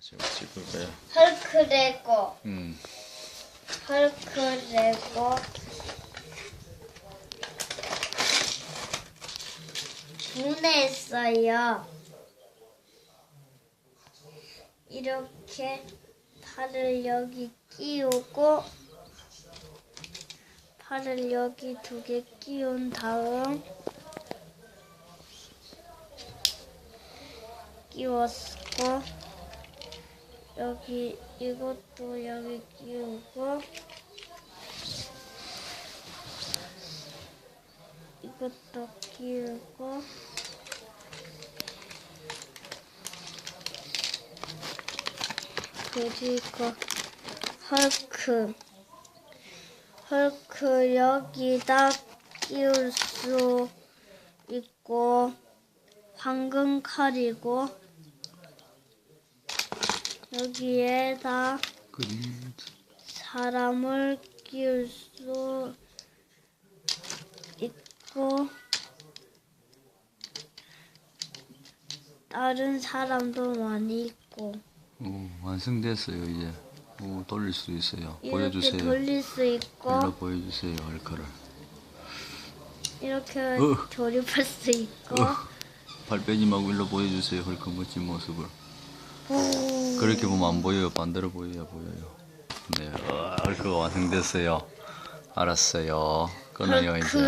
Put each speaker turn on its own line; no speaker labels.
제가 찍을까요?
헐크 레고
음.
헐크 레고 분해했어요. 이렇게 팔을 여기 끼우고 팔을 여기 두 개 끼운 다음 끼웠고 여기 이것도 여기 끼우고 이것도 끼우고 그리고 헐크 헐크 여기다 끼울 수 있고 황금 칼이고 여기에다
그림.
사람을 끼울 수 있고 다른 사람도 많이 있고
오, 완성됐어요, 이제. 오, 돌릴 수 있어요.
이렇게
보여주세요.
돌릴 수
일로
있고
보여주세요, 헐크를.
이렇게
어.
조립할 수 있고
어, 발 빼지 말고 일로 보여주세요, 헐크 멋진 모습을.
후.
그렇게 보면 안 보여요. 반대로 보여야 보여요. 네, 어, 헐크가 완성됐어요. 알았어요. 끊어요,
헐크
이제.